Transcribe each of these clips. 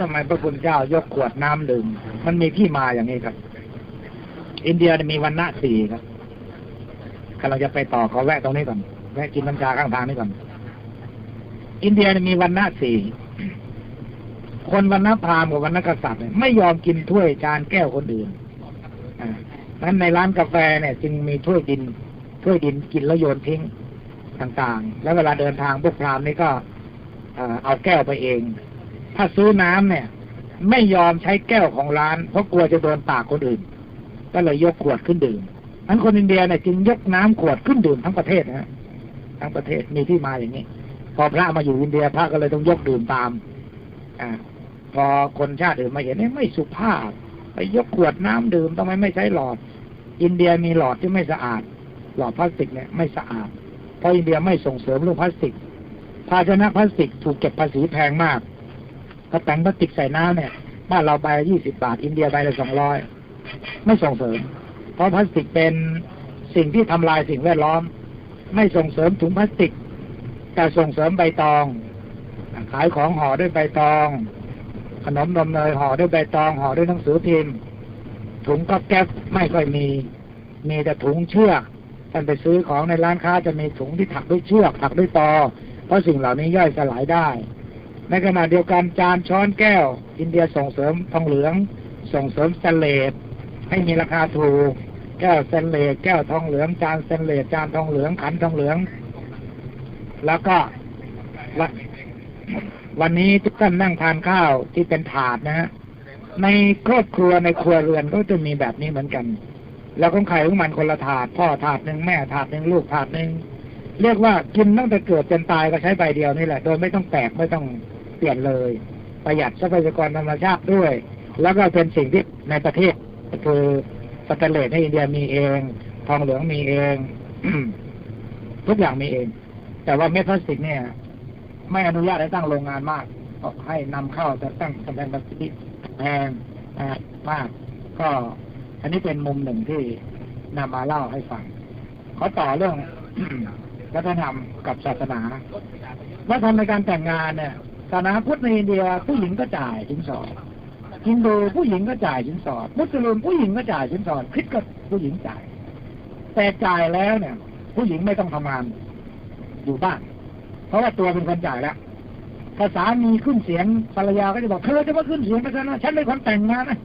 ทำไมพระคุณเจ้ายกขวดน้ำดื่มมันมีที่มาอย่างนี้ครับ อินเดียมีวันณะสี่ครับกำลังจะไปต่อขอแวะตรงนี้ก่อนแวะกินน้ำชาข้างทางนี้ก่อนอินเดียมีวันณะสี่คนวันณะพราหมณ์กับวันณะกษัตริย์ไม่ยอมกินถ้วยจานแก้วคนอื่นอ่านั้นในร้านกาแฟเนี่ยจึงมีถ้วยดินถ้วยดินกินแล้วโยนทิ้งต่างๆ แล้วเวลาเดินทางพวกพราหมณ์นี่ก็เอาแก้วไปเอง ถ้าซื้อน้ำเนี่ย ไม่ยอมใช้แก้วของร้าน เพราะกลัวจะโดนปากคนอื่น ก็เลยยกขวดขึ้นดื่มนั้นคนอินเดียเนี่ยจึงยกน้ำขวดขึ้นดื่มทั้งประเทศนะทั้งประเทศมีที่มาอย่างนี้พอพระมาอยู่อินเดียพระก็เลยต้องยกดื่มตาม อ่า พอคนชาติอื่นมาเห็นไม่สุภาพ ไปยกขวดน้ำดื่มทำไมไม่ใช้หลอด อินเดียมีหลอดที่ไม่สะอาด หลอดพลาสติกเนี่ยไม่สะอาด เพราะอินเดียไม่ส่งเสริมเรื่องพลาสติก ภาชนะพลาสติกถูกเก็บภาษีแพงมาก ถ้าแต่งพลาสติกใส่น้ำเนี่ยบ้านเราใบละยี่สิบาท อินเดียใบละสองร้อยไม่ส่งเสริม เพราะพลาสติกเป็นสิ่งที่ทำลายสิ่งแวดล้อม ไม่ส่งเสริมถุงพลาสติก แต่ส่งเสริมใบตอง ขายของห่อด้วยใบตอง ขนมนมเนยห่อด้วยใบตองห่อด้วยหนังสือพิมพ์ถุงก็แก๊บไม่ค่อยมี มีแต่ถุงเชือกท่านไปซื้อของในร้านค้าจะมีถุงที่ถักด้วยเชือกถักด้วยตอ เพราะสิ่งเหล่านี้ย่อยสลายได้ ในขณะเดียวกันจานช้อนแก้ว อินเดียส่งเสริมทองเหลือง ส่งเสริมสเตนเลสให้มีราคาถูก แก้วสเตนเลสแก้วทองเหลือง จานสเตนเลสจานทองเหลืองขันทองเหลือง แล้วก็วันนี้ทุกท่านนั่งทานข้าวที่เป็นถาดนะฮะในครอบครัวในครัวเรือนก็จะมีแบบนี้เหมือนกัน แล้วของใครของมันคนละถาด พ่อถาดหนึ่งแม่ถาดหนึ่งลูกถาดหนึ่งเรียกว่ากินตั้งแต่เกิดจนตายก็ใช้ใบเดียวนี่แหละ โดยไม่ต้องแตกไม่ต้อง ลี่ยนเลย ประหยัดทรัพยากรธรรมชาติด้วย แล้วก็เป็นสิ่งที่ในประเทศคือสแตนเลสในอินเดียมีเอง ทองเหลืองมีเองทุกอย่างมีเอง แต่ว่าเม็ดพลาสติกเนี่ย ไม่อนุญาตให้ตั้งโรงงานมากให้นำเข้าแต่ตั้งแสดงแบบที่แพงมาก ก็อันนี้เป็นมุมหนึ่งที่นำมาเล่าให้ฟังขาต่อเรื่องวัฒนธรรมกับศาสนาวัฒนธรรมในการแต่งงานเนี่ย ศาสนาพุทธในอินเดียผู้หญิงก็จ่ายสินสอดฮินดูผู้หญิงก็จ่ายสินสอด มุสลิมผู้หญิงก็จ่ายสินสอดคริสก็ผู้หญิงจ่าย แต่จ่ายแล้วเนี่ย ผู้หญิงไม่ต้องทำงานอยู่บ้าน เพราะว่าตัวเป็นคนจ่ายแล้วภาษามีขึ้นเสียงภรรยาก็จะบอกเธอจะมาขึ้นเสียงไปซะนะฉันเป็นคนแต่งงานนะ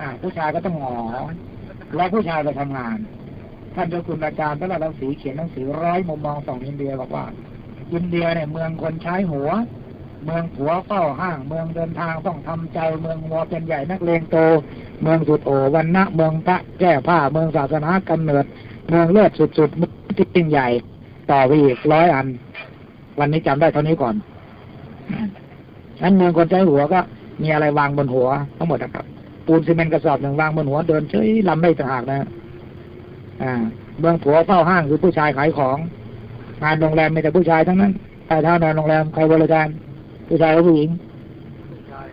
อ่า ผู้ชายก็ต้องหงอแล้วผู้ชายไปทำงานท่านเจ้าคุณอาจารย์พระราชสีเขียนหนังสือร้อยมุมมองสองอินเดียบอกว่าอินเดียเนี่ยเมืองคนใช้หัว เมืองผัวเฝ้าห้าง เมืองเดินทางต้องทำใจ เมืองวัวเป็นใหญ่นักเลงโต เมืองสุดโอวันนะเมืองพระแก้ผ้า เมืองศาสนากำเนิด เมืองเลือดสุดๆมุที่ยิ่งใหญ่ ต่อไปอีกร้อยอัน วันนี้จำได้เท่านี้ก่อนนั้นเมืองคนใช้หัวก็ มีอะไรวางบนหัวทั้งหมดนะครับ ปูนซีเมนต์กระสอบหนึ่งวางบนหัวเดินเฉยลำไม่ต่างหากนะ อ่า เมืองผัวเฝ้าห้างคือผู้ชายขายของ งานโรงแรมมีแต่ผู้ชายทั้งนั้นใต้เท้านอนโรงแรมใครบริการ ผู้ชายกับผู้หญิง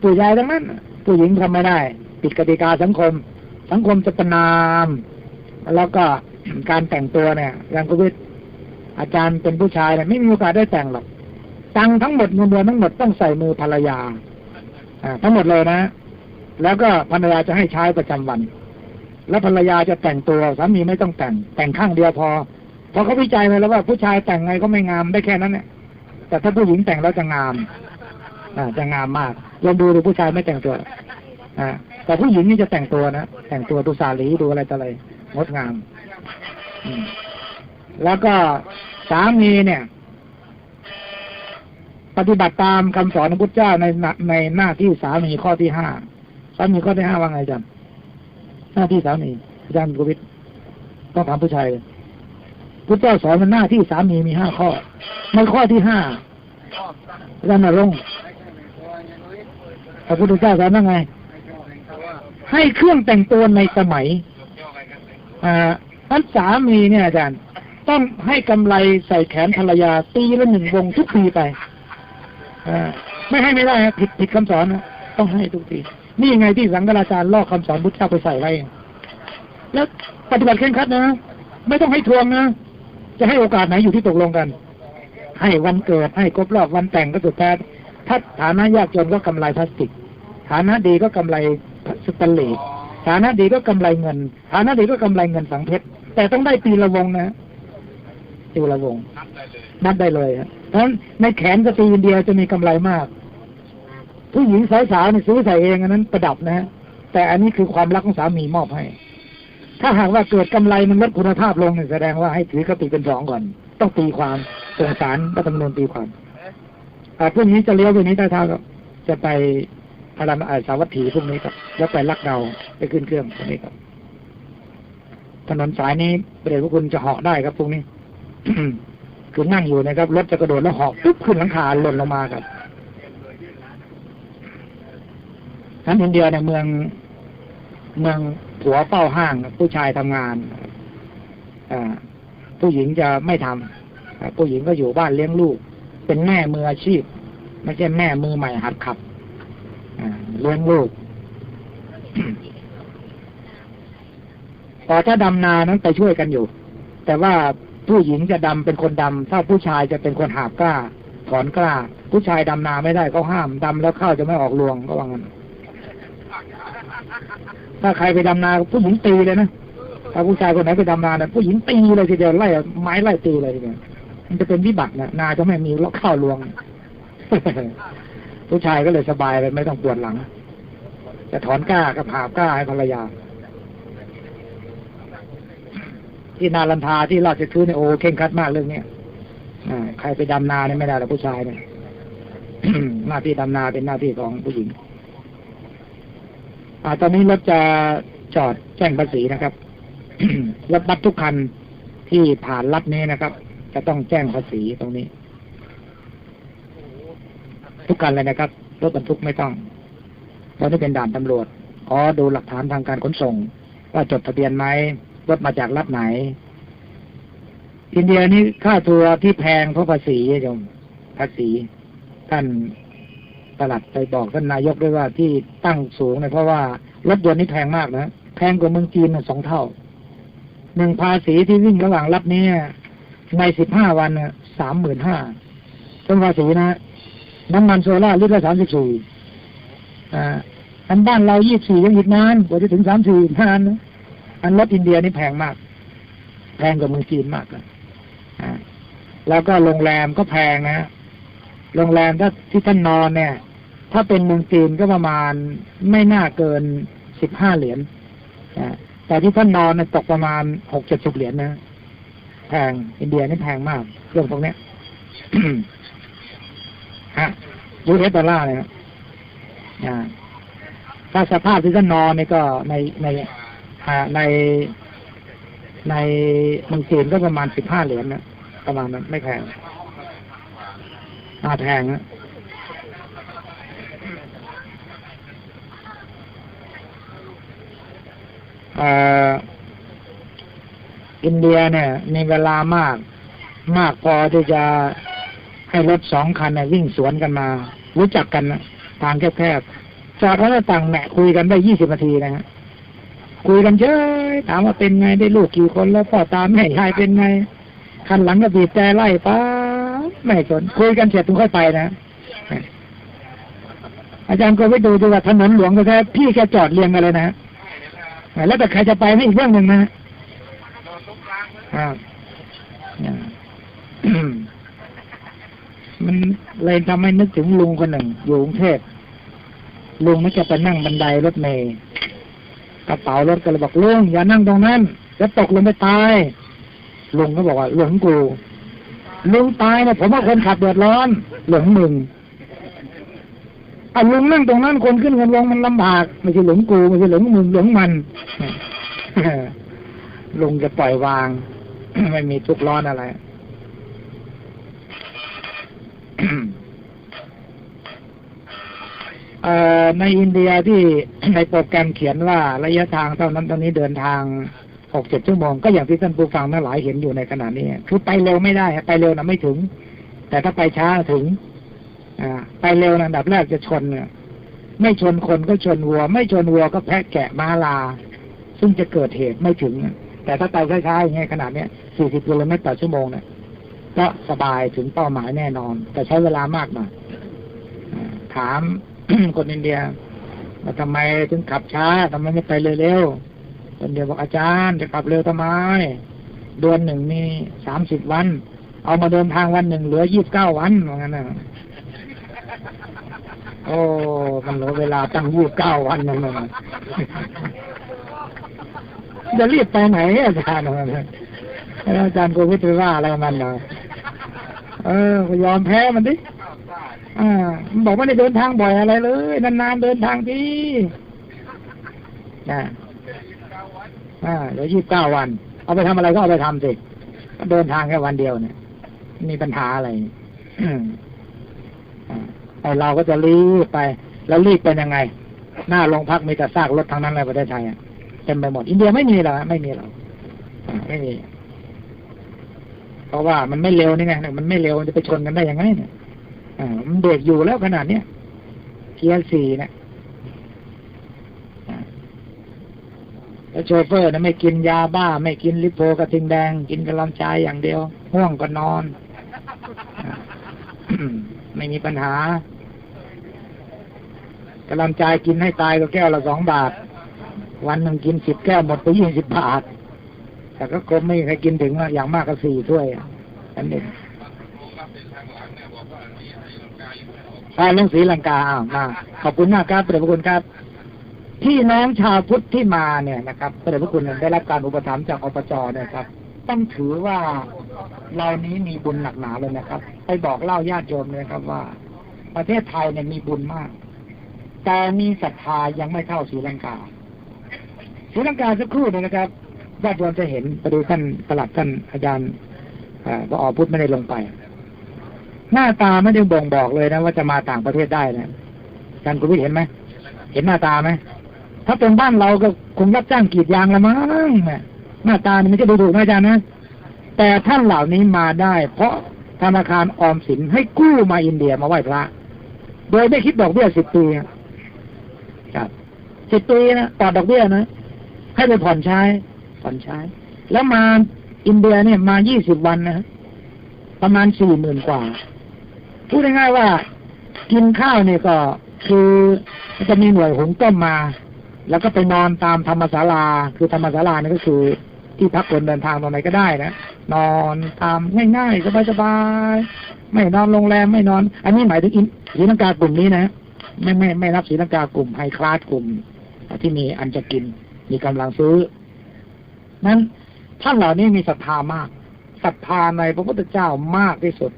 ผู้ชายทั้งนั้น ผู้หญิงทำไม่ได้ปิดกติกาสังคม สังคมจะประนาม แล้วก็การแต่งตัวเนี่ยอย่างกุวิทอาจารย์เป็นผู้ชายเนี่ยไม่มีโอกาสได้แต่งหรอกตังทั้งหมดเงินเดือนทั้งหมดต้องใส่มือภรรยาอ่าทั้งหมดเลยนะ แล้วก็ภรรยาจะให้ใช้ประจำวัน แล้วภรรยาจะแต่งตัวสามีไม่ต้องแต่ง แต่งข้างเดียวพอพอเขาวิจัยมาแล้วว่าผู้ชายแต่งไงก็ไม่งามได้แค่นั้นเนี่ยแต่ถ้าผู้หญิงแต่งแล้วจะงาม อ่าจะงามมากลองดูดูผู้ชายไม่แต่งตัวอ่าแต่ผู้หญิงนี่จะแต่งตัวนะแต่งตัวดูสาลีดูอะไรต่ออะไรงดงามแล้วก็สามีเนี่ย ปฏิบัติตามคำสอนของพุทธเจ้าในในหน้าที่สามีข้อที่ห้าสามีข้อที่ห้าว่าไงจันหน้าที่สามีอาจารย์กุวิทต้องถามผู้ชายเลยพุทธเจ้าสอนมันหน้าที่สามีมีห้าข้อในข้อที่ห้าอาจารย์นรง พระพุทธเจ้าสอนว่าไง ให้เครื่องแต่งตัวในสมัยอ่าท่านสามีเนี่ยอาจารย์ ต้องให้กำไรใส่แขนภรรยาตีละหนึ่งวงทุกปีไปไม่ให้ไม่ได้ผิดผิดคำสอนนะต้องให้ทุกทีนี่ยังไงที่สังฆราชาลอกคำสอนพุทธเจ้าไปใส่ไว้แล้วปฏิบัติเคร่งครัดนะไม่ต้องให้ทวงนะจะให้โอกาสไหนอยู่ที่ตกลงกัน ให้วันเกิดให้ครบรอบวันแต่งก็สุดแท้ ถ้าฐานะยากจนก็กำไรพลาสติก ฐานะดีก็กำไรสแตนเลสฐานะดีก็กำไรเงิน ฐานะดีก็กำไรเงินฝังเพชรแต่ต้องได้ปีละวงนะปีละวงนับได้เลยฮะเพราะฉะนั้นในแขนสตรีอินเดียจะมีกำไรมาก ผู้หญิงสาวๆเนี่ยซื้อใส่เองอันนั้นประดับนะฮะแต่อันนี้คือความรักของสามีมอบให้ ถ้าหากว่าเกิดกำไรมันลดคุณภาพลงเนี่ยแสดงว่าให้ถือกติเป็นสองก่อน ต้องตีความสงสารรัฐธรรมนูญตีความ พรุ่งนี้จะเลี้ยวไปนี้ใต้เท้าครับ จะไปอารันอาสาวัตถีพรุ่งนี้ครับ แล้วไปลักเดาไปขึ้นเครื่องพรุ่งนี้ครับ ถนนสายนี้ประเดี๋ยวพวกคุณจะเหาะได้ครับพรุ่งนี้คือนั่งอยู่นะครับรถจะกระโดดแล้วเหาะปุ๊บขึ้นหลังคาหล่นลงมาครับทั้นอินเดียในยเมืองเมืองผัวเป้าห้าง ผู้ชายทำงานอ่าผู้หญิงจะไม่ทำอ่าผู้หญิงก็อยู่บ้านเลี้ยงลูก เป็นแม่มืออาชีพ ไม่ใช่แม่มือใหม่หัดขับเลี้ยงลูกพอถ้าดำนานั้นไปช่วยกันอยู่ แต่ว่าผู้หญิงจะดำเป็นคนดำ ถ้าผู้ชายจะเป็นคนหาบกล้า ถอนกล้า ผู้ชายดำนาไม่ได้เขาห้ามดำแล้วข้าวจะไม่ออกรวงก็ว่างั้นถ้าใครไปดำนาผู้หญิงตีเลยนะถ้าผู้ชายคนไหนไปดำนาเนี่ยผู้หญิงตีเลยทีเดียวไล่ไม้ไล่ตีเลยทีเดียว มันจะเป็นวิบัตินะนาจะไม่มีแล้วข้าวรวงผู้ชายก็เลยสบายเลยไม่ต้องปวดหลัง จะถอนกล้ากับหาบกล้าให้ภรรยา ที่นาลันทาที่ราชคือเนี่ยโอ้เข่งคัดมากเรื่องเนี้ยอ่าใครไปดำนาเนี่ยไม่ได้หรอกผู้ชายเนี่ยหน้าที่ดำนาเป็นหน้าที่ของผู้หญิงอาตอนนี้รถจะจอดแจ้งภาษีนะครับรถบัสทุกคันที่ผ่านรัฐนี้นะครับ จะต้องแจ้งภาษีตรงนี้ ทุกคันเลยนะครับรถบรรทุกไม่ต้องเพราะนี่เป็นด่านตำรวจขอดูหลักฐานทางการขนส่ง ว่าจดทะเบียนไหมรถมาจากรัฐไหน อินเดียนี่ค่าทัวร์ที่แพงเพราะภาษีโยมภาษี ท่านตลัดไปบอกท่านนายกด้วยว่าที่ตั้งสูงเนี่ยเพราะว่ารถยนต์นี่แพงมากนะแพงกว่าเมืองจีนสองเท่าหนึ่งภาษีที่วิ่งระหว่างรัฐนี้ ในสิบห้าวันสามหมื่นห้าต้นภาษีนะน้ำมันโซล่าลิตรละสามสิบสี่อ่าอันบ้านเรายี่สี่ยังอีกนานกว่าจะถึงสามสี่นานนะอันรถอินเดียนี่แพงมาก แพงกว่าเมืองจีนมากเลยอ่าแล้วก็โรงแรมก็แพงนะโรงแรมถ้าที่ท่านนอนเนี่ย ถ้าเป็นเมืองจีนก็ประมาณไม่น่าเกินสิบห้าเหรียญอ่าแต่ที่ท่านนอนเนี่ยตกประมาณหกเจ็ดสิบเหรียญนะ แพงอินเดียนี่แพงมากเรื่องพวกนี้ฮะยูเอสดอลลาร์เนี่ยนะอ่าถ้าสภาพที่ท่านนอนนี่ก็ในในในในเมืองจีนก็ประมาณสิบห้าเหรียญนะประมาณนั้นไม่แพงอาแพงนะเอ่อ อินเดียเนี่ย มีเวลามาก มากพอที่จะให้รถสองคันเนี่ยวิ่งสวนกันมา รู้จักกันทางแคบๆจากนั้นต่างแหมะคุยกันได้ยี่สิบนาทีนะฮะคุยกันเยอะถามว่าเป็นไงได้ลูกกี่คนแล้วพ่อตาแม่ยายเป็นไง คันหลังก็บีบแต่ไล่ป้าไม่สนคุยกันเสร็จถึงค่อยไปนะอาจารย์ก็ไปดูดูว่าถนนหลวงก็แท้พี่แกจอดเรียงกันเลยนะฮะแล้วแต่ใครจะไปไม่อีกเรื่องหนึ่งนะ อ่าอ่มันเลยทำให้นึกถึงลุงคนหนึ่งอยู่กรุงเทพลุงไม่จะไปนั่งบันไดรถเมย์กระเป๋ารถก็เลยบอกลุงอย่านั่งตรงนั้นจะตกลงไปตายลุงก็บอกว่าหลวงกูลุงตายนะผมว่าคนขับเดือดร้อนหลงมึงเอาลุงนั่งตรงนั้นคนขึ้นคนลงมันลำบากไม่ใช่หลงกูไม่ใช่หลงมึงหลงมันลุงจะปล่อยวาง ไม่มีทุกร้อนอะไรเอ่อในอินเดียที่ในโปรแกรมเขียนว่าระยะทางเท่านั้นตอนนี้เดินทางหกเจ็ดชั่วโมงก็อย่างที่ท่านผู้ฟังทั้งหลายเห็นอยู่ในขณะนี้ คือไปเร็วไม่ได้ไปเร็วนะไม่ถึง แต่ถ้าไปช้าถึง อ่า ไปเร็วนะดับแรกจะชนเนี่ยไม่ชนคนก็ชนวัว ไม่ชนวัวก็แพะแกะม้าลา ซึ่งจะเกิดเหตุไม่ถึง แต่ถ้าไปช้าๆอย่างเงี้ยขนาดเนี้ยสี่สิบกิโลเมตรต่อชั่วโมงเนี่ยก็สบายถึงเป้าหมายแน่นอน แต่ใช้เวลามากหน่อยอ่าถามคนอินเดียว่าทำไมถึงขับช้าทำไมไม่ไปเร็วๆคนเดียวบอกอาจารย์จะขับเร็วทำไมเดือนหนึ่งมีสามสิบวัน เอามาเดินทางวันหนึ่งเหลือยี่สิบเก้าวันว่างั้นนะโอ้ มันเหลือเวลาตั้งยี่สิบเก้าวันนั่นนะ จะรีบไปไหนอาจารย์อาจารย์กูไม่ไปว่าอะไรมันเนาะเออยอมแพ้มันดิอ่ามันบอกว่าได้เดินทางบ่อยอะไรเลย นานๆเดินทางที่นะอ่าเดี๋ยวยี่สิบเก้าวัน เอาไปทำอะไรก็เอาไปทำสิเดินทางแค่วันเดียวเนี่ย มีปัญหาอะไรอ่าไอเราก็จะรีบไป แล้วรีบเป็นยังไง หน้าโรงพักมีแต่ซากรถทั้งนั้นเลยประเทศไทยอะ เต็มไปหมด อินเดียไม่มีหรอไม่มีหรอกอ่าไม่มี เพราะว่ามันไม่เร็วนี่ไงมันไม่เร็วมันจะไปชนกันได้ยังไงเนี่ยอ่ามันเบรกอยู่แล้วขนาดเนี้ยเกียร์สี่เนี่ยแล้วโชเฟอร์นะไม่กินยาบ้า ไม่กินลิโพกระทิงแดง กินกระลำชายอย่างเดียวห่วงก็นอน ไม่มีปัญหากระลำชายกินให้ตายก็แก้วละสองบาท วันหนึ่งกินสิบแก้วหมดไปยี่สิบบาท แต่ก็คงไม่มีใครกินถึงอะอย่างมากก็สี่ถ้วยอันนี้อ่าลงศรีลังกาอ้าวมา ขอบคุณมากครับพระเดชพระคุณครับพี่น้องชาวพุทธที่มาเนี่ยนะครับพระเดชพระคุณได้รับการอุปถัมภ์จากอปจนี่ยครับ ต้องถือว่าเรานี้มีบุญหนักหนาเลยนะครับ ไปบอกเล่าญาติโยมเลยครับว่า ประเทศไทยเนี่ยมีบุญมาก แต่มีศรัทธายังไม่เท่าศรีลังกา ศรีลังกาสักครู่หนึงนะครับญาติโยมจะเห็นไปดูท่านประหลัดท่านอาจารย์อ่าพออพุทธไม่ได้ลงไป หน้าตาไม่ได้บ่งบอกเลยนะว่าจะมาต่างประเทศได้นะอาจารย์คุณวิทย์เห็นไหมเห็นหน้าตาไหมถ้าเป็นบ้านเราก็คงรับจ้างกรีดยางละมั้งแม่หน้าตานี่ไม่ใช่ดูถูกนะอาจารย์นะแต่ท่านเหล่านี้มาได้ เพราะธนาคารออมสินให้กู้มาอินเดียมาไหว้พระ โดยไม่คิดดอกเบี้ยสิบปีครับสิบปีนะต่อดอกเบี้ยนะ ให้ไปผ่อนใช้ ผ่อนใช้ แล้วมาอินเดียเนี่ยมายี่สิบวันนะประมาณสี่หมื่นกว่า พูดง่ายๆว่า กินข้าวเนี่ยก็คือจะมีหน่วยหุงต้มมา แล้วก็ไปนอนตามธรรมศาลา คือธรรมศาลานี่ก็คือที่พักคนเดินทางตรงไหนก็ได้นะ นอนตามง่ายๆสบายๆไม่นอนโรงแรมไม่นอน อันนี้หมายถึงอินศรีลังกากลุ่มนี้นะ ไม่ไม่ไม่รับศรีลังกากลุ่มไฮคลาสกลุ่มที่มีอันจะกิน มีกำลังซื้อ นั้นท่านเหล่านี้มีศรัทธามากศรัทธาในพระพุทธเจ้ามากที่สุด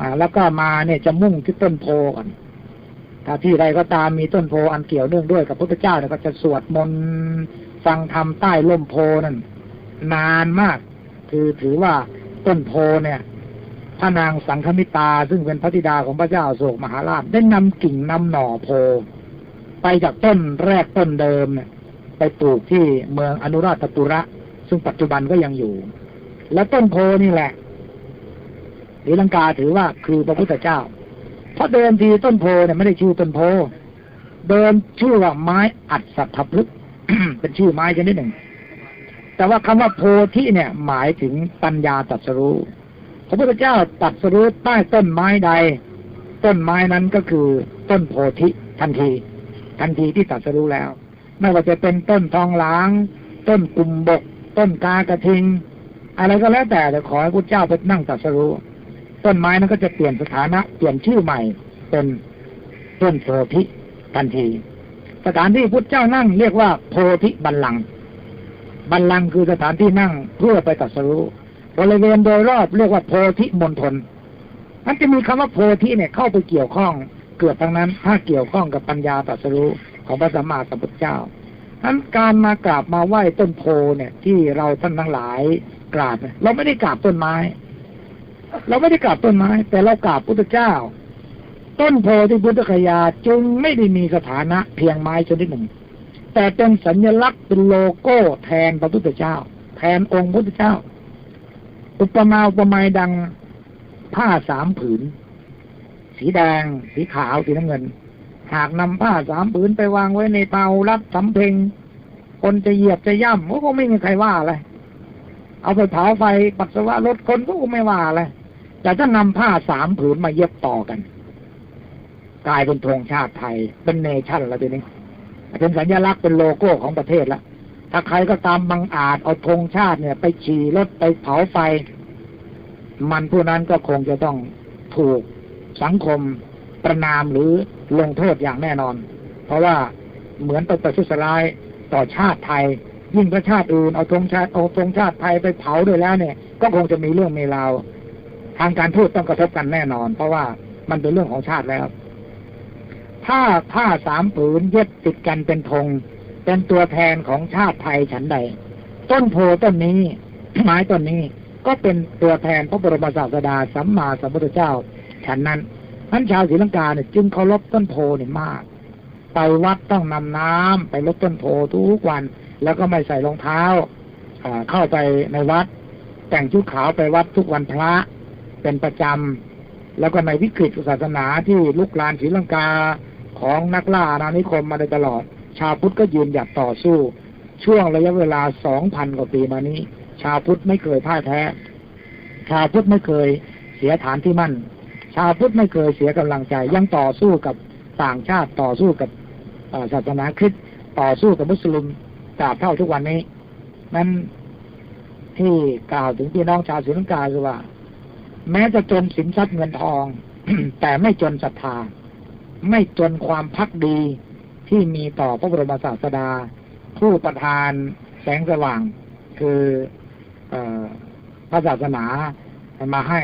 อ่า แล้วก็มาเนี่ยจะมุ่งที่ต้นโพก่อนถ้าที่ใดก็ตามมีต้นโพอันเกี่ยวเนื่องด้วยกับพระพุทธเจ้าเนี่ยก็จะสวดมนต์ฟังธรรมใต้ร่มโพนั่นนานมาก คือถือว่าต้นโพเนี่ยพระนางสังฆมิตาซึ่งเป็นพระธิดาของพระเจ้าโศกมหาราชได้นำกิ่งนำหน่อโพ ไปจากต้นแรกต้นเดิมเนี่ย ไปปลูกที่เมืองอนุราชปุระ ซึ่งปัจจุบันก็ยังอยู่ และต้นโพนี่แหละศรีลังกาถือว่าคือพระพุทธเจ้า เพราะเดิมทีต้นโพเนี่ยไม่ได้ชื่อต้นโพ เดิมชื่อว่าไม้อัดสัทธพฤกษ์เป็นชื่อไม้ชนิดหนึ่ง แต่ว่าคำว่าโพธิเนี่ย หมายถึงปัญญาตรัสรู้พระพุทธเจ้าตรัสรู้ใต้ต้นไม้ใด ต้นไม้นั้นก็คือต้นโพธิทันที ทันทีที่ตรัสรู้แล้ว ไม่ว่าจะเป็นต้นทองหลาง ต้นกุมบก ต้นกากระทิง อะไรก็แล้วแต่แต่ขอให้พระเจ้าไปนั่งตรัสรู้ต้นไม้นั้นก็จะเปลี่ยนสถานะ เปลี่ยนชื่อใหม่ เป็นต้นโพธิทันที สถานที่พุทธเจ้านั่งเรียกว่าโพธิบัลลังก์บัลลังก์คือสถานที่นั่งเพื่อไปตรัสรู้บริเวณโดยรอบเรียกว่าโพธิมณฑลมันจะมีคำว่าโพธิเนี่ยเข้าไปเกี่ยวข้องเกือบทั้งนั้น ถ้าเกี่ยวข้องกับปัญญาตรัสรู้ ของพระสัมมาสัมพุทธเจ้านั้นการมากราบมาไหว้ต้นโพเนี่ย ที่เราท่านทั้งหลายกราบเราไม่ได้กราบต้นไม้ เราไม่ได้กราบต้นไม้ แต่เรากราบพุทธเจ้า ต้นโพธิพุทธคยาจึงไม่ได้มีสถานะเพียงไม้ชนิดหนึ่ง แต่เป็นสัญลักษณ์เป็นโลโก้แทนพระพุทธเจ้า แทนองค์พุทธเจ้า อุปมาอุปไมยดังผ้าสามผืน สีแดง สีขาวสีน้ำเงิน หากนำผ้าสามผืนไปวางไว้ในเตารับสำเพ็งคนจะเหยียบจะย่ำก็ไม่มีใครว่าอะไรเอาไปเผาไฟปัสสาวะรถคนก็ไม่ว่าอะไรแต่ถ้านำผ้าสามผืนมาเย็บต่อกัน กลายเป็นธงชาติไทย เป็นเนชั่นแล้วทีนี้เป็นสัญลักษณ์เป็นโลโก้ของประเทศละถ้าใครก็ตามบังอาจเอาธงชาติเนี่ย ไปฉี่รถไปเผาไฟ มันผู้นั้นก็คงจะต้องถูกสังคม ประนามหรือลงโทษอย่างแน่นอน เพราะว่าเหมือนไปประทุษร้ายต่อชาติไทย ยิ่งประชาติอื่นเอาธงชาติเอาธงชาติไทยไปเผาด้วยแล้วเนี่ย ก็คงจะมีเรื่องมีราวทางการทูตต้องกระทบกันแน่นอน เพราะว่ามันเป็นเรื่องของชาติแล้วถ้าผ้าสามผืนเย็บติดกันเป็นธงเป็นตัวแทนของชาติไทยฉันใด ต้นโพต้นนี้ ไม้ต้นนี้ก็เป็นตัวแทนพระบรมศาสดาสัมมาสัมพุทธเจ้าฉันนั้น ท่านชาวศรีลังกาเนี่ยจึงเคารพต้นโพเนี่ยมาก ไปวัดต้องนำน้ำไปลดต้นโพทุกวัน แล้วก็ไม่ใส่รองเท้าเข้าไปในวัด แต่งชุดขาวไปวัดทุกวันพระเป็นประจำแล้วก็ในวิกฤตศาสนาที่ลุกลานศรีลังกาของนักล่าอาณานิคมมาโดยตลอด ชาวพุทธก็ยืนหยัดต่อสู้ ช่วงระยะเวลาสองพันกว่าปีมานี้ ชาวพุทธไม่เคยพ่ายแพ้ ชาวพุทธไม่เคยเสียฐานที่มั่น ชาวพุทธไม่เคยเสียกำลังใจ ยังต่อสู้กับต่างชาติต่อสู้กับศาสนาคริสต์ต่อสู้กับมุสลิมตราบเท่าทุกวันนี้ นั้นที่กล่าวถึงพี่น้องชาวศรีลังกาคือว่า แม้จะจนสินทรัพย์เงินทอง แต่ไม่จนศรัทธา ไม่จนความพักดีที่มีต่อพระบรมศาสดา ผู้ประทานแสงสว่าง คืออพระศาสนามาให้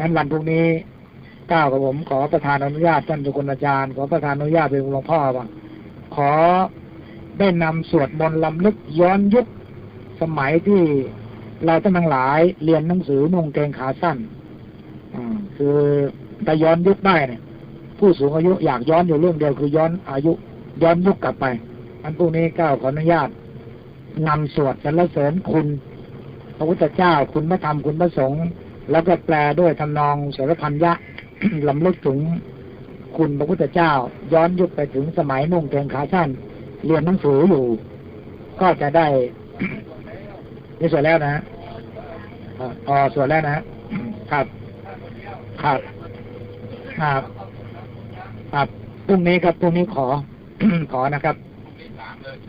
นั้นวันพรุ่งนี้ ก้าวกับผม ขอประทานอนุญาตท่านจุกอาจารย์ ขอประทานอนุญาตเป็นหลวงพ่อว่าขอได้นำสวดมนต์ลำลึกย้อนยุคสมัยที่เราท่านทั้งหลายเรียนหนังสือนุ่งเกงขาสั้นอคือแต่ย้อนยุคได้เนี่ย ผู้สูงอายุอยากย้อนอยู่เรื่องเดียวคือย้อนอายุ ย้อนยุคกลับไป อันพวกนี้ก้าวขออนุญาตนำสวดสรรเสริญคุณ พระพุทธเจ้าคุณพระธรรมคุณพระสงฆ์แล้วก็แปลด้วยทำนองสารพันยะ ลำลึกถึงคุณพระพุทธเจ้า ย้อนยุคไปถึงสมัยนุ่งเกงขาสั้นเรียนหนังสืออยู่ ก็จะได้นี่ส่วนแล้วนะฮะอ๋อส่วนแล้วนะครับ ครับครับครับพรุ่งนี้ครับพรุ่งนี้ขอ ขอนะครับ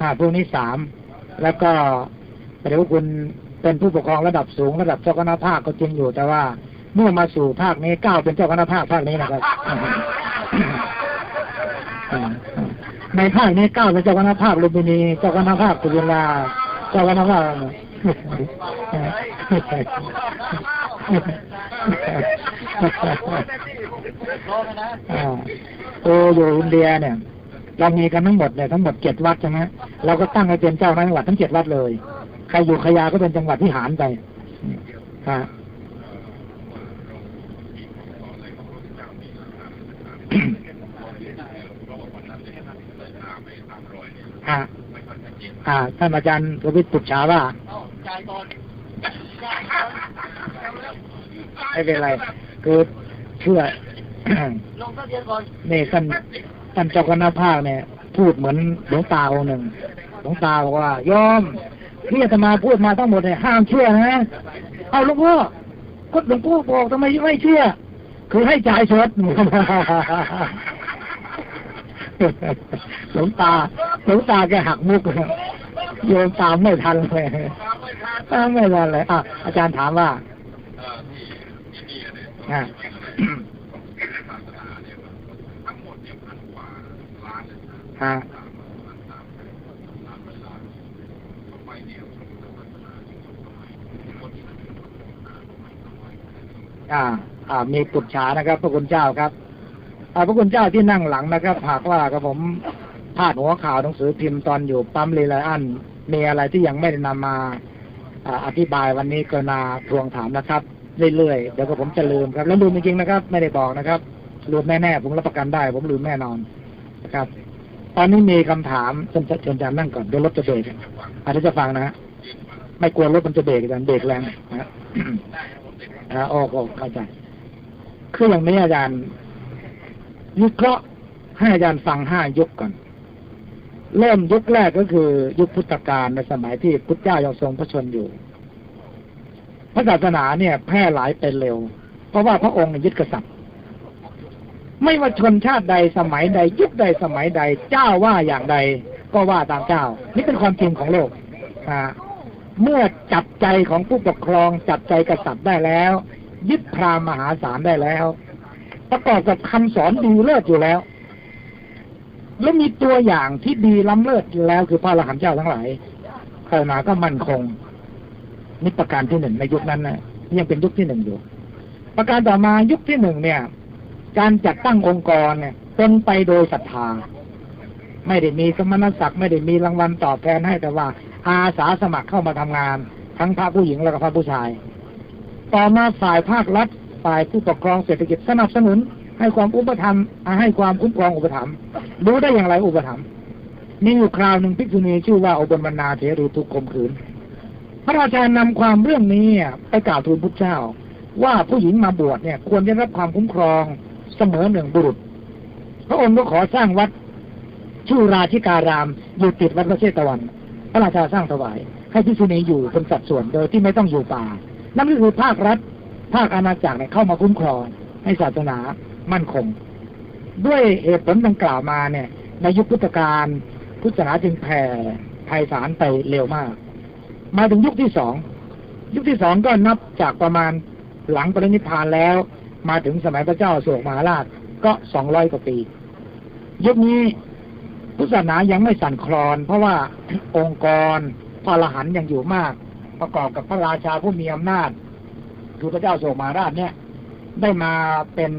อ่าพรุ่งนี้สามแล้วก็เดี๋ยวคุณเป็นผู้ปกครองระดับสูงระดับเจ้าคณะภาคก็จริงอยู่แต่ว่า เมื่อมาสู่ภาคนี้ก้าวเป็นเจ้าคณะภาคภาคนี้นะครับ ในภาคนี้ก้าวเป็นเจ้าคณะภาคลุมพินีเจ้าคณะภาคกุลิลาเจ้าคณะภาคโออยู่อินเดียเนี่ยเรามีกันทั้งหมดเนี่ยทั้งหมดเจ็ดวัดใช่ไหมเราก็ตั้งให้เป็นเจ้าจังหวัดทั้งเจ็ดวัดเลย ใครอยู่ขยาก็เป็นจังหวัดที่หารไปค่ะ อ่าอ่าท่านอาจารย์กวิทย์ปุจฉาว่าไม่เป็นไรคือเชื่อนี่ท่านท่านเจ้าคณะภาคเนี่ย พูดเหมือนหลวงตาองค์หนึ่งหลวงตาบอกว่ายอมที่อาตมาพูดมาทั้งหมดเนี่ยห้ามเชื่อนะเอาหลวงพ่อก็หลวงพ่อบอกทำไมไม่เชื่อ คือให้จ่ายสดหลวงตาหลวงตาแกหักมุกโยมตามไม่ทันเลยไม่ทันเลยอะอาจารย์ถามว่าฮะอ่า มีปุจฉานะครับ พระคุณเจ้าครับพระคุณเจ้าที่นั่งหลังนะครับหากว่ากับผมพาดหัวข่าวหนังสือพิมพ์ตอนอยู่ปั๊มเรไลอันมีอะไรที่ยังไม่ได้นำมาอธิบายวันนี้ก็นาทวงถามนะครับเรื่อยๆเดี๋ยวก็ผมจะลืมครับ แล้วลืมจริงๆนะครับ ไม่ได้บอกนะครับลืมแน่ๆผมรับประกันได้ ผมลืมแน่นอนนะครับ ตอนนี้มีคำถามเชิญเชิญจารนั่งก่อนเดี๋ยวรถจะเบรกอาจจะจะฟังนะฮะไม่กลัวรถมันจะเบรกอาจารย์เบรกแรงนะอ่าโอ้โหเข้าใจ คืออย่างนี้อาจารย์วิเคราะห์ให้อาจารย์ฟังห้ายุคก่อน เริ่มยุคแรกก็คือ ยุคพุทธกาลในสมัยที่พุทธเจ้ายังทรงพระชนอยู่พระศาสนาเนี่ย แพร่หลายเป็นเร็ว เพราะว่าพระองค์ยึดกษัตริย์ ไม่ว่าชนชาติใดสมัยใด ยุคใดสมัยใด เจ้าว่าอย่างใด ก็ว่าตามเจ้า นี่เป็นความจริงของโลกอ่าเมื่อจับใจของผู้ปกครองจับใจกษัตริย์ได้แล้ว ยึดพราหมมหาศาลได้แล้ว ประกอบกับคำสอนดีเลิศอยู่แล้ว แล้วมีตัวอย่างที่ดีล้ำเลิศอยู่แล้วคือพระอรหันต์เจ้าทั้งหลายศาสนาก็มั่นคงนี่ประการที่หนึ่งในยุคนั้นนะยังเป็นยุคที่หนึ่งอยู่ ประการต่อมายุคที่หนึ่งเนี่ย การจัดตั้งองค์กรเนี่ยเป็นไปโดยศรัทธาไม่ได้มีสมณศักดิ์ไม่ได้มีรางวัลตอบแทนให้แต่ว่า อาสาสมัครเข้ามาทำงาน ทั้งพระผู้หญิงและก็พระผู้ชาย ต่อมาฝ่ายภาครัฐฝ่ายผู้ปกครองเศรษฐกิจสนับสนุน ให้ความอุปถัมภ์ให้ความคุ้มครองอุปถัมภ์รู้ได้อย่างไรอุปถัมภ์มีอยู่คราวหนึ่งภิกษุณีชื่อว่าอุบลบรรณาเถรีถูกข่มขืน พระราชานำความเรื่องนี้ไปกล่าวทูลพุทธเจ้า ว่าผู้หญิงมาบวชเนี่ย ควรจะรับความคุ้มครองเสมอหนึ่งบุรุษ พระองค์ก็ขอสร้างวัดชื่อราชิการามอยู่ติดวัดพระเชตวัน พระราชาสร้างถวาย ให้พิษุณีอยู่เป็นสัดส่วนโดยที่ไม่ต้องอยู่ป่า นั่นก็คือภาครัฐ ภาคอาณาจักรเนี่ยเข้ามาคุ้มครอง ให้ศาสนามั่นคง ด้วยเหตุผลดังกล่าวมาเนี่ย ในยุคพุทธกาลพุทธศาสนาจึงแผ่ไพศาลไปเร็วมาก มาถึงยุคที่สองยุคที่สองก็นับจากประมาณหลังปรินิพานแล้ว มาถึงสมัยพระเจ้าอโศกมหาราชก็สองร้อยกว่าปี ยุคนี้พุทธศาสนายังไม่สั่นคลอน เพราะว่าองค์กรพระอรหันยังอยู่มาก ประกอบกับพระราชาผู้มีอำนาจคือพระเจ้าโศกมาราชเนี่ย ได้มาเป็น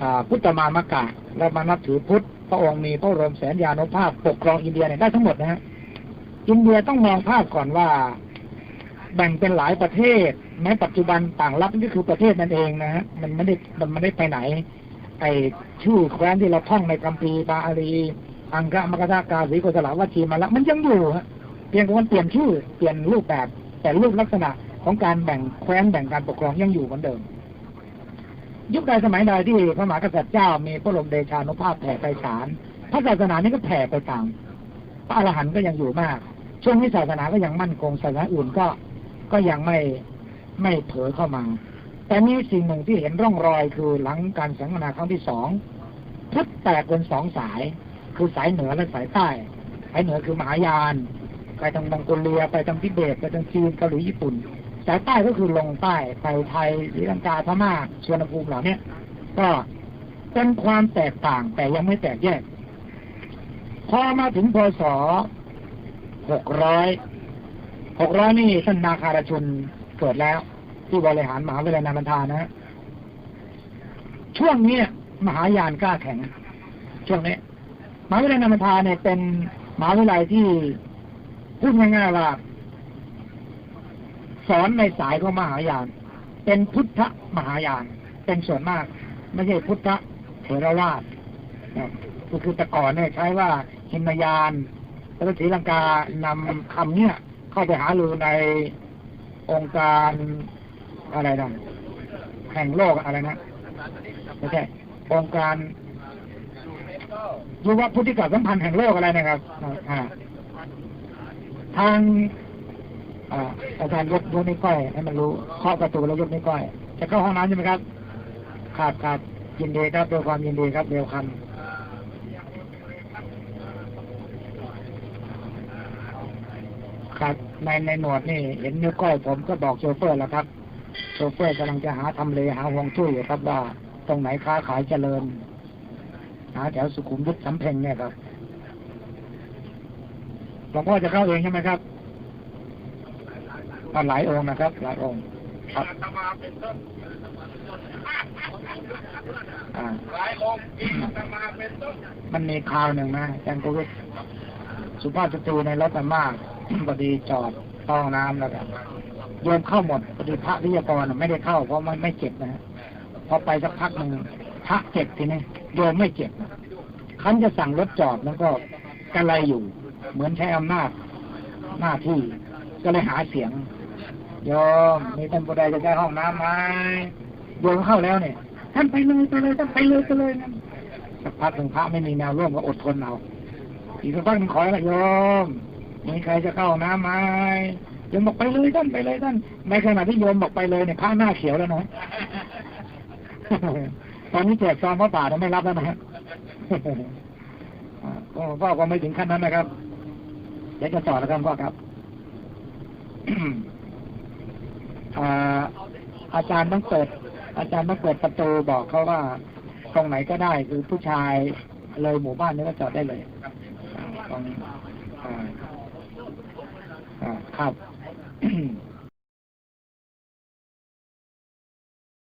อ่าพุทธมามกะ และมานับถือพุทธพระองค์มีพระรมแสนยานุภาพปกครองอินเดียเนี่ยได้ทั้งหมดนะฮะอินเดียต้องมองภาพก่อนว่า แบ่งเป็นหลายประเทศแม้ปัจจุบันต่างรับนี่คือประเทศนั่นเองนะฮะมันไม่ได้มันไม่ได้ไปไหน ไอชื่อแคว้นที่เราท่องในคัมภีร์บาอาลี อังกะมกตากาสีโกสลาวัชีมาล้วมันยังอยู่ฮะ พียงแต่ว่าเปลี่ยนชื่อเปลี่ยนรูปแบบ แต่รูปลักษณะของการแบ่งแคว้นแบ่งการปกครองยังอยู่เหมือนเดิม ยุคใดสมัยใดที่พระมหากษัตริย์เจ้ามีพระลมเดชานุภาพแผ่ไปศาลพระศาสนานี้ก็แผ่ไปตามพระอรหันต์ก็ยังอยู่มาก ช่วงนี้ศาสนาก็ยังมั่นคงศาสนาอื่นก็ก็ยังไม่ไม่เผยเข้ามา แต่มีสิ่งหนึ่งที่เห็นร่องรอยคือหลังการสังนาครั้งที่สองพุทธแตกเป็นสองสาย คือสายเหนือและสายใต้ สายเหนือคือมหายาน ไปทางมองโกเลีย ไปทางทิเบต ไปทางจีนเกาหลีญี่ปุ่นสายใต้ก็คือลงใต้ไปไทยศรีลังกาพม่าสวนภูมิเหล่านี้ก็เป็นความแตกต่างแต่ยังไม่แตกแยก พอมาถึงพศหกร้อยหกร้อยนี่ท่านนาคารชุนเกิดแล้ว ที่บริหารมหาวิทยาลัยนามันทานะ ช่วงนี้มหายานกล้าแข็ง ช่วงนี้มหาวิทยาลัยนามันทาเนี่ยเป็นมหาวิทยาลัยที่ พูดง่ายๆว่าสอนในสายของมหายาน เป็นพุทธมหายาน เป็นส่วนมาก ไม่ใช่พุทธเถรวาทก็คือแต่ก่อนเนี่ยใช้ว่าหินยานแล้วศรีลังกานำคำเนี่ย เข้าไปหาลือในองค์การอะไรนะแห่งโลกอะไรนะไม่ใช่องค์การยูว่าพุทธิกสัมพันธ์แห่งโลกอะไรนะครับอ่า ทางอาจารย์ยกยกนิ้วก้อยให้มันรู้เคาะประตูแล้วยกนิ้วก้อย จะเข้าห้องน้ำใช่ไหมครับครับครับยินดีครับด้วยความยินดีครับเร็วคันครับในในหนวดนี่ เห็นนิ้วก้อยผมก็บอกโชเฟอร์แล้วครับ โชเฟอร์กำลังจะหาทำเลหาฮวงจุ้ยอยู่ครับว่า ตรงไหนค้าขายเจริญ หาแถวสุขุมวิทสำเพ็งเนี่ยครับ ลวงพ่อจะเข้าเองใช่ไหมครับก็หลายองค์นะครับ หลายองค์ครับอ่าหลายองค์ที่มาเป็นต้นมันมีคราวหนึ่งนะอาจารย์กุวิทย์สุภาพสตรีในรถมันมากพอดีจอดเข้องน้ำแล้วกันโยมเข้าหมดพอดีพระวิทยากรไม่ได้เข้าเพราะมันไม่เจ็บนะฮะพอไปสักพักหนึ่งพระเจ็บทีนี้โยมไม่เจ็บนะคันจะสั่งรถจอดมันก็กระไรอยู่ เหมือนใช้อำนาจหน้าที่ ก็เลยหาเสียงโยมมีท่านผู้ใดจะใช้ห้องน้ำไหมโยมเข้าแล้วเนี่ยท่านไปเลยไปเลยท่านไปเลยไปเลยนะสักพักหนึ่งพระไม่มีแนวร่วมก็อดทนเอาอีกสักพักหนึ่งขอแล้วโยมมีใครจะเข้าห้องน้ำไหมโยมบอกไปเลยท่านไปเลยท่านในขณะที่โยมบอกไปเลยเนี่ยพระหน้าเขียวแล้วนะตอนนี้แจกซองพระป่าเนี่ยไม่รับแล้วนะฮะพโอ้พ่อก็ไม่ถึงขั้นนั้นนะครับ เดี๋ยวจะสอนแล้วครับพ่อครับอาจารย์ต้องเปิด อาจารย์ต้องเปิดประตูบอกเขาว่าตรงไหนก็ได้คือผู้ชายเลยหมู่บ้านนี้ก็จอดได้เลยตรงนี้อ่าอ่าครับ